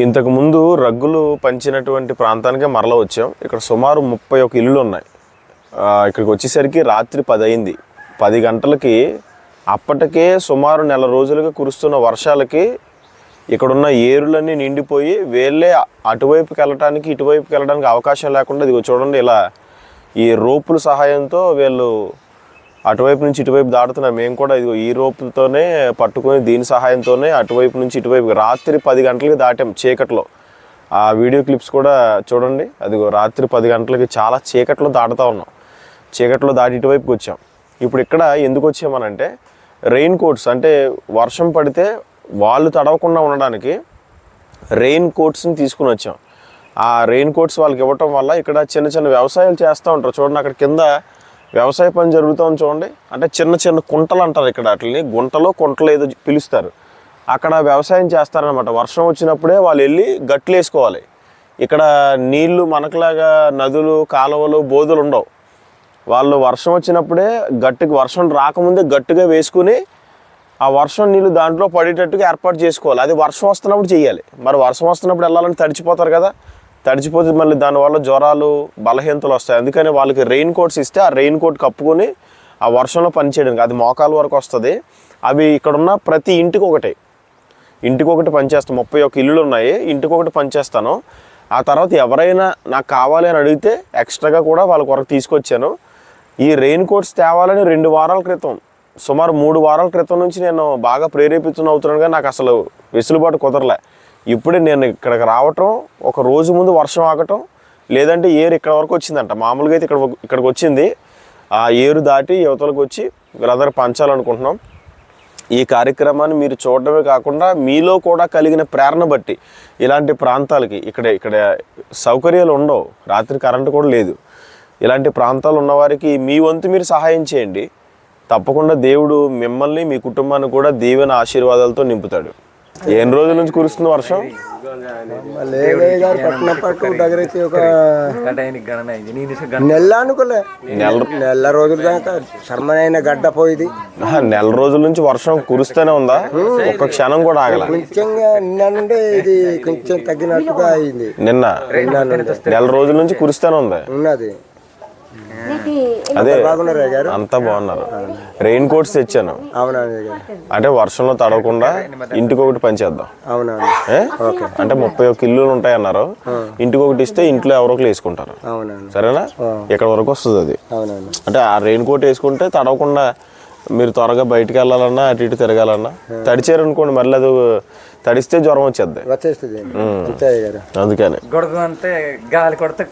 ఇంతకుముందు రగ్గులు పంచినటువంటి ప్రాంతానికే మరల వచ్చాం. ఇక్కడ సుమారు ముప్పై ఒక ఇల్లులు ఉన్నాయి. ఇక్కడికి వచ్చేసరికి రాత్రి పది అయింది. పది గంటలకి అప్పటికే సుమారు నెల రోజులుగా కురుస్తున్న వర్షాలకి ఇక్కడున్న ఏరులన్నీ నిండిపోయి వేళ్ళే అటువైపుకి వెళ్ళటానికి ఇటువైపుకి వెళ్ళడానికి అవకాశం లేకుండా ఇదిగో చూడండి ఇలా ఈ రోపుల సహాయంతో వీళ్ళు అటువైపు నుంచి ఇటువైపు దాటుతున్నాం మేము కూడా ఇదిగో ఈ రోపుతోనే పట్టుకుని దీని సహాయంతోనే అటువైపు నుంచి ఇటువైపు రాత్రి పది గంటలకి దాటాం చీకట్లో. ఆ వీడియో క్లిప్స్ కూడా చూడండి. అదిగో రాత్రి పది గంటలకి చాలా చీకట్లో దాటుతా ఉన్నాం. చీకట్లో దాటి ఇటువైపుకి వచ్చాం. ఇప్పుడు ఇక్కడ ఎందుకు వచ్చామనంటే రెయిన్ కోట్స్ అంటే వర్షం పడితే వాళ్ళు తడవకుండా ఉండడానికి రెయిన్ కోట్స్ని తీసుకుని వచ్చాం. ఆ రెయిన్ కోట్స్ వాళ్ళకి ఇవ్వటం వల్ల ఇక్కడ చిన్న చిన్న వ్యవసాయాలు చేస్తూ ఉంటారు. చూడండి అక్కడ కింద వ్యవసాయ పని జరుగుతుంది చూడండి. అంటే చిన్న చిన్న కుంటలు అంటారు ఇక్కడ వాటిని గుంటలో కుంటలు ఏదో పిలుస్తారు. అక్కడ వ్యవసాయం చేస్తారనమాట వర్షం వచ్చినప్పుడే వాళ్ళు వెళ్ళి గట్లు వేసుకోవాలి. ఇక్కడ నీళ్ళు మనకులాగా నదులు కాలువలు బోధులు ఉండవు. వాళ్ళు వర్షం వచ్చినప్పుడే గట్టుకి వర్షం రాకముందే గట్టుగా వేసుకుని ఆ వర్షం నీళ్ళు దాంట్లో పడేటట్టుగా ఏర్పాటు చేసుకోవాలి. అది వర్షం వస్తున్నప్పుడు చేయాలి. మరి వర్షం వస్తున్నప్పుడు వెళ్ళాలని తడిచిపోతారు కదా. తడిచిపోతే మళ్ళీ దానివల్ల జ్వరాలు బలహీనతలు వస్తాయి. అందుకని వాళ్ళకి రెయిన్ కోట్స్ ఇస్తే ఆ రెయిన్ కోట్ కప్పుకొని ఆ వర్షంలో పనిచేయడానికి అది మోకాల వరకు వస్తుంది. అవి ఇక్కడున్న ప్రతి ఇంటికి ఒకటే. ఇంటికి ఒకటి పనిచేస్తాను ముప్పై ఒక్క ఇల్లులు ఉన్నాయి. ఇంటికి ఒకటి పనిచేస్తాను. ఆ తర్వాత ఎవరైనా నాకు కావాలి అని అడిగితే ఎక్స్ట్రాగా కూడా వాళ్ళ కొరకు తీసుకొచ్చాను. ఈ రెయిన్ కోట్స్ తేవాలని రెండు వారాల క్రితం సుమారు మూడు వారాల క్రితం నుంచి నేను బాగా ప్రేరేపితున్న అవుతున్నాను కానీ నాకు అసలు వెసులుబాటు కుదరలే. ఇప్పుడే నేను ఇక్కడికి రావటం ఒక రోజు ముందు వర్షం ఆగటం లేదంటే ఏరు ఇక్కడ వరకు వచ్చిందంట. మామూలుగా అయితే ఇక్కడ ఇక్కడికి వచ్చింది. ఆ ఏరు దాటి యువతలకు వచ్చి వీళ్ళందరూ పంచాలనుకుంటున్నాం. ఈ కార్యక్రమాన్ని మీరు చూడడమే కాకుండా మీలో కూడా కలిగిన ప్రేరణ బట్టి ఇలాంటి ప్రాంతాలకి ఇక్కడ ఇక్కడ సౌకర్యాలు ఉండవు. రాత్రి కరెంటు కూడా లేదు. ఇలాంటి ప్రాంతాలు ఉన్నవారికి మీ వంతు మీరు సహాయం చేయండి. తప్పకుండా దేవుడు మిమ్మల్ని మీ కుటుంబాన్ని కూడా దీవెన ఆశీర్వాదాలతో నింపుతాడు. ఎన్ని రోజుల నుంచి కురుస్తుంది వర్షం? ఒక నెల అనుకోలే నెల నెల రోజులు దాకా సర్మనైన గడ్డ పోయింది. నెల రోజుల నుంచి వర్షం కురుస్తూనే ఉందా? ఒక్క క్షణం కూడా ఆగల. కొంచెంగా నిన్న నుండి ఇది కొంచెం తగ్గినట్టుగా అయింది. నిన్న? నెల రోజుల నుంచి కురుస్తూనే ఉంది? ఉన్నది. అదే బాగున్నారు అయ్య గారు? అంతా బాగున్నారు. రెయిన్ కోట్స్ తెచ్చాను. అంటే వర్షంలో తడవకుండా ఇంటికి ఒకటి పనిచేద్దాం? అంటే ముప్పై ఒక్క ఇల్లులు ఉంటాయి అన్నారు ఇంటికి ఒకటి ఇస్తే ఇంట్లో ఎవరో ఒకరు వేసుకుంటారు. సరేనా? ఇక్కడ వరకు వస్తుంది అది? అంటే ఆ రెయిన్ కోట్ వేసుకుంటే తడవకుండా మీరు త్వరగా బయటికి వెళ్ళాలన్నా అటు ఇటు తిరగాలన్నా తడిచారు అనుకోండి మళ్ళీ అది తడిస్తే జ్వరం వచ్చేద్ది వచ్చేస్తుంది. అంతే అయ్య గారు. అందుకని. గొడవ అంటే గాలి కొడితే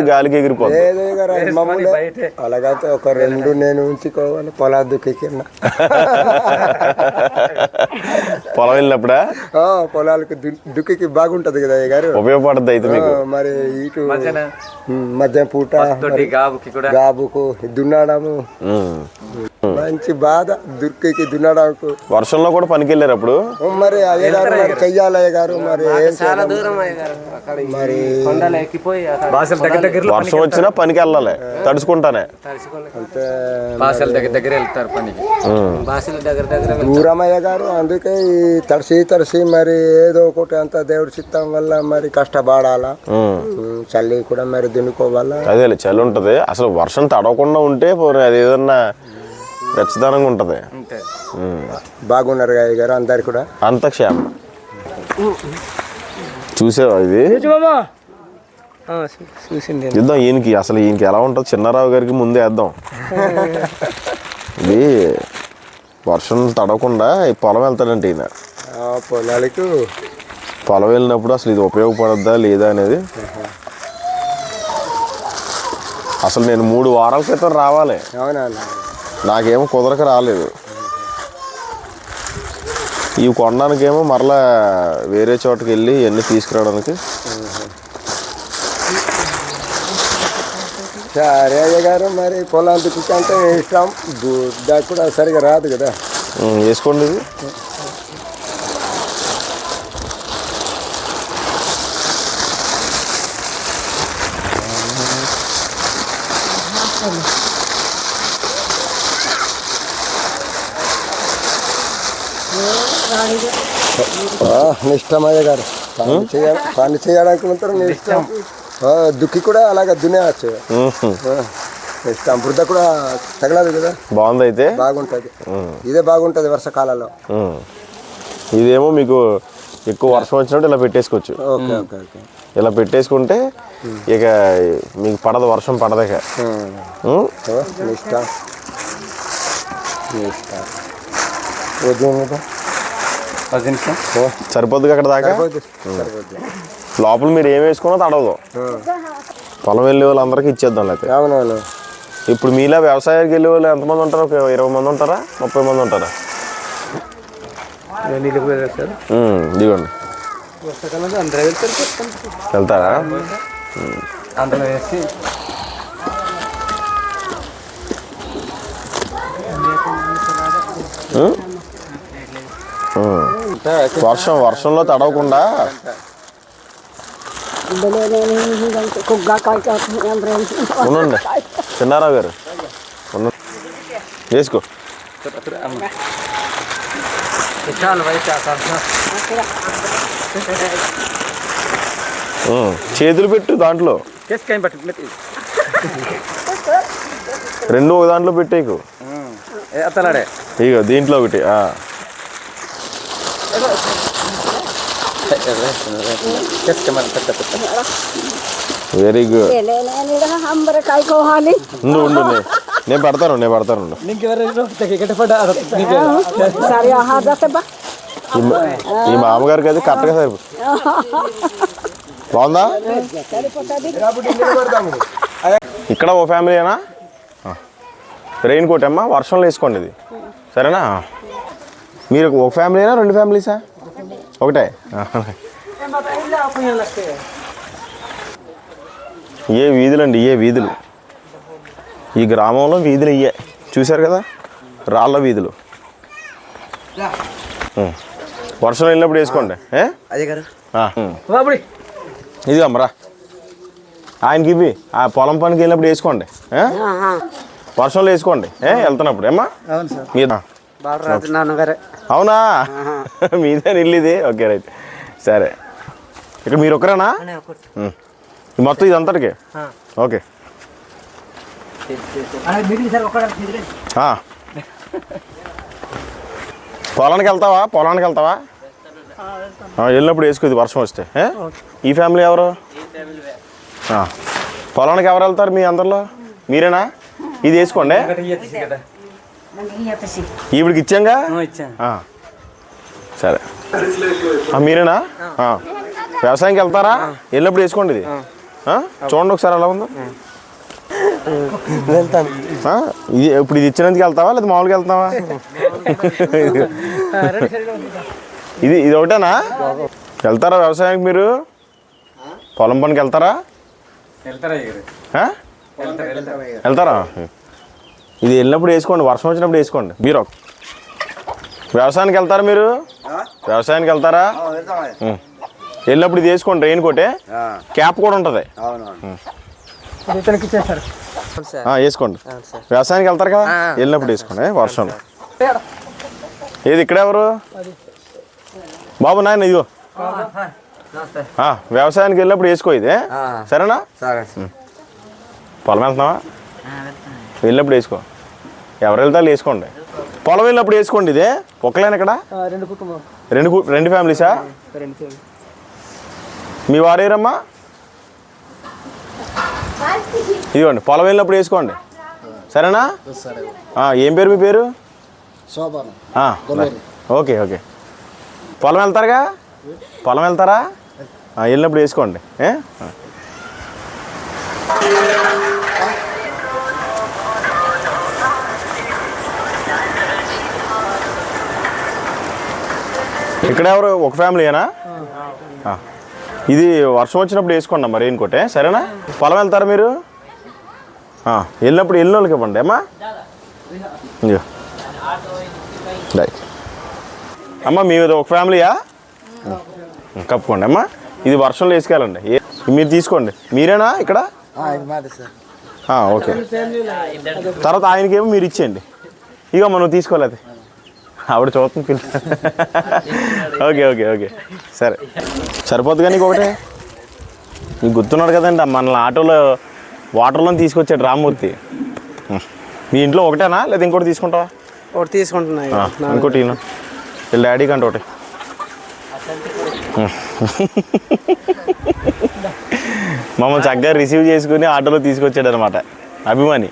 గాలికి గారు అది మామూలే బయటే. అలాగైతే ఒక రెండు నేను ఉంచుకోవాలి పొలా దుక్కి కింద. పొలం వెళ్ళినప్పుడా? ఆ, పొలాలకు దు- దుక్కికి బాగుంటది కదా గారు. ఉపయోగపడుతుంది అయితే మీకు. మరి ఇటు మధ్యాహ్నం మధ్యాహ్నం పూట గాబుకి కూడా. గాబుకు దున్నడము. మంచి బాధ దుర్కికి దున్నడానికి వర్షంలో కూడా పనికి వెళ్ళారు అప్పుడు మరి అయ్య గారు మరి చెయ్యాలి అయ్య గారు మరి ఏం చేయాలి? మరి కొండలు ఎక్కిపోయి అక్కడ బాసల దగ్గర దగ్గర వర్షం వచ్చినా పనికి వెళ్ళాలి. తడుచుకుంటానే. అంతే బాసల దగ్గర దగ్గర వెళ్తారు పనికి. బాసుల దగ్గర దగ్గర గారు అందుకే ఈ తడిసి తడిసి మరి ఏదో ఒకటి అంత దేవుడి చిత్తం వల్ల మరి కష్టపడాలా. చల్లి కూడా మరి దున్నుకోవాలా. అదేలే చలి ఉంటుంది. అసలు వర్షం తడవకుండా ఉంటే పోనీ అది ఏదన్నా వెచ్చదనంగా ఉంటుంది. బాగున్నారు అయ్య గారు అందరు కూడా. అంత క్షేమం చూసావా ఇది? చూసింది ఇద్దాం ఈయనకి. అసలు ఈయనకి ఎలా ఉంటుంది చిన్నారావు గారికి ముందే వేద్దాం. ఇది వర్షం తడవకుండా ఈ పొలం వెళ్తాడంటే ఈయన. ఆ పొలాలకు. పొలం వెళ్ళినప్పుడు అసలు ఇది ఉపయోగపడద్దా లేదా అనేది. అసలు నేను మూడు వారాల క్రితం రావాలి. అవునా. నాకేమో కుదరక రాలేదు. ఇవి కొనడానికేమో మరలా వేరే చోటకి వెళ్ళి ఇవన్నీ తీసుకురావడానికి. సరే అయ్య గారు మరి పొలం దుక్కి అంటే ఇష్టం. కూడా సరిగా రాదు కదా. ఉమ్, ఇష్టమయ్య గారు. పని చేయ పని చేయడానికి మాత్రం మీ ఇష్టం. ఆ, దుక్కి కూడా అలాగే. ఆ, ఇష్టం. బురద కూడా తగలదు కదా. బాగుంది అయితే బాగుంటుంది ఇదే బాగుంటుంది వర్షాకాలంలో. ఇదేమో మీకు ఎక్కువ వర్షం వచ్చినప్పుడు ఇలా పెట్టేసుకోవచ్చు. Okay okay okay. ఇలా పెట్టేసుకుంటే ఇక మీకు పడదు వర్షం పడదు ఇక. ఉమ్. మ్మ్? ఓ, మీ ఇష్టం. ఇష్టం. ఉద్యోగం కదా? పది నిమిషం. ఓ, సరిపోద్ది అక్కడ దాకా? లోపల మీరు ఏం వేసుకున్నా తడవదు. పొలం వెళ్ళే వాళ్ళందరికీ ఇచ్చేద్దాం లేకపోతే అవునవును. ఇప్పుడు మీలా వ్యవసాయానికి వెళ్ళే వాళ్ళు ఎంతమంది ఉంటారు? ఒక ఇరవై మంది ఉంటారా? ముప్పై మంది ఉంటారా? అందరూ వెళ్తారు? అందులో వేసి. మ్మ్? వర్షం వర్షంలో తడవకుండా. ఉండండి. చిన్నారావు గారు. వేసుకో. చేతులు పెట్టు దాంట్లో. రెండు ఒక దాంట్లో పెట్టేకు. ఇగో దీంట్లో ఒకటి ఆ. కేసుకాయ పెట్ట పెట్ట వెరీ గుడ్ ఉండు ఉండు నేను పడతాను నేను పడతాను ఈ మామగారికి అది కరెక్ట్గా సరిపో బాగుందా? ఇక్కడ ఓ ఫ్యామిలీనా రెయిన్ కోట్ అమ్మా వర్షంలో వేసుకోండి ఇది. సరేనా? మీరు ఒక ఫ్యామిలీనా రెండు ఫ్యామిలీసా? ఒకటే. ఏ వీధులండి ఏ వీధులు? ఈ గ్రామంలో వీధులు ఇయ్యే. చూశారు కదా? రాళ్ళ వీధులు. వర్షం వెళ్ళినప్పుడు వేసుకోండి. ఇది అమ్మరా. ఆయనకి ఇవి ఆ పొలం పనికి వెళ్ళినప్పుడు వేసుకోండి? వర్షంలో వేసుకోండి. ఏ వెళ్తున్నప్పుడు. ఏమ్మా? మీరు బాలరాజు నాన్నగారే. అవునా? మీదే ఇల్లు ఇది ఓకే రైట్. సరే. ఇక్కడ మీరు ఒకరేనా? మొత్తం ఇది అంతటికి ఓకే. పొలానికి వెళ్తావా? పొలానికి వెళ్తావా? ఆ, వెళ్ళినప్పుడు వేసుకో ఇది వర్షం వస్తే? ఈ ఫ్యామిలీ ఎవరు? ఆ. పొలానికి ఎవరు వెళ్తారు మీ అందరిలో? మీరేనా? ఇది వేసుకోండి. ఈవిడికి ఇచ్చాంగా. సరే. ఆ, మీరేనా? ఆ. వ్యవసాయంకి వెళ్తారా? వెళ్ళినప్పుడు వేసుకోండి ఇది. ఆ? చూడండి ఒకసారి ఎలా ఉందో. వెళ్తాను. ఆ? ఇది ఇప్పుడు ఇది ఇచ్చినందుకు వెళ్తావా? లేదా మామూలుగా వెళ్తావా? ఇది ఇది ఒకటేనా? వెళ్తారా వ్యవసాయానికి మీరు? పొలం పనికి వెళ్తారా? వెళ్తారా ఇగరు ఆ? వెళ్తారా? ఇది వెళ్ళినప్పుడు వేసుకోండి వర్షం వచ్చినప్పుడు వేసుకోండి. మీరు వ్యవసాయానికి వెళ్తారా మీరు? వ్యవసాయానికి వెళ్తారా. వెళ్ళినప్పుడు ఇది వేసుకోండి రెయిన్ కోటే క్యాప్ కూడా ఉంటుంది. వేసుకోండి. వ్యవసాయానికి వెళ్తారు కదా? వెళ్ళినప్పుడు వేసుకోండి ఏ, వర్షంలో. ఏది ఇక్కడ ఎవరు? బాబు నాయన ఇదిగో. ఆ, వ్యవసాయానికి వెళ్ళినప్పుడు వేసుకో ఇది? సరేనా? సరే పొలం వెళ్తున్నావా? వెళ్ళినప్పుడు వేసుకో. ఎవరు వెళ్తారు వేసుకోండి. పొలం వెళ్ళినప్పుడు వేసుకోండి ఇదే? ఒక్కలేను ఇక్కడ రెండు కుటుంబం. రెండు ఫ్యామిలీసా? రెండు family. మీ వారేరమ్మా ఇదిగోండి పొలం వెళ్ళినప్పుడు వేసుకోండి. సరేనా? ఆ, ఏం పేరు మీ పేరు? Okay okay. పొలం వెళ్తారుగా? పొలం వెళ్తారా? ఆ, వెళ్ళినప్పుడు వేసుకోండి. ఏ? ఇక్కడ ఎవరు ఒక ఫ్యామిలీనా. ఇది వర్షం వచ్చినప్పుడు వేసుకోండి అమ్మా రెయిన్ కోటే సరేనా? పొలం వెళ్తారా మీరు? వెళ్ళినప్పుడు వెళ్ళిన వాళ్ళకి ఇవ్వండి అమ్మా. రైట్. అమ్మ మీది ఒక ఫ్యామిలీయా? కప్పుకోండి అమ్మా. ఇది వర్షంలో వేసుకెళ్ళండి. మీరు తీసుకోండి. మీరేనా ఇక్కడ? ఓకే. తర్వాత ఆయనకేమో మీరు ఇచ్చేయండి. ఇక మనం తీసుకోలేదు ఆవిడ చూస్తుంది పిల్ల. Okay okay okay. సరే. సరిపోద్ది కానీ ఒకటే నీకు గుర్తున్నాడు కదండి మనల్ని ఆటోలో వాటర్లో తీసుకొచ్చాడు రామ్మూర్తి. మీ ఇంట్లో ఒకటేనా? లేదా ఇంకోటి తీసుకుంటావా? ఒకటి తీసుకుంటున్నాయి ఆ, ఇంకోటి. వీళ్ళ డాడీ కంటే ఒకటి. మమ్మల్ని చక్కగా రిసీవ్ చేసుకుని ఆటోలో తీసుకొచ్చాడు అనమాట అభిమాని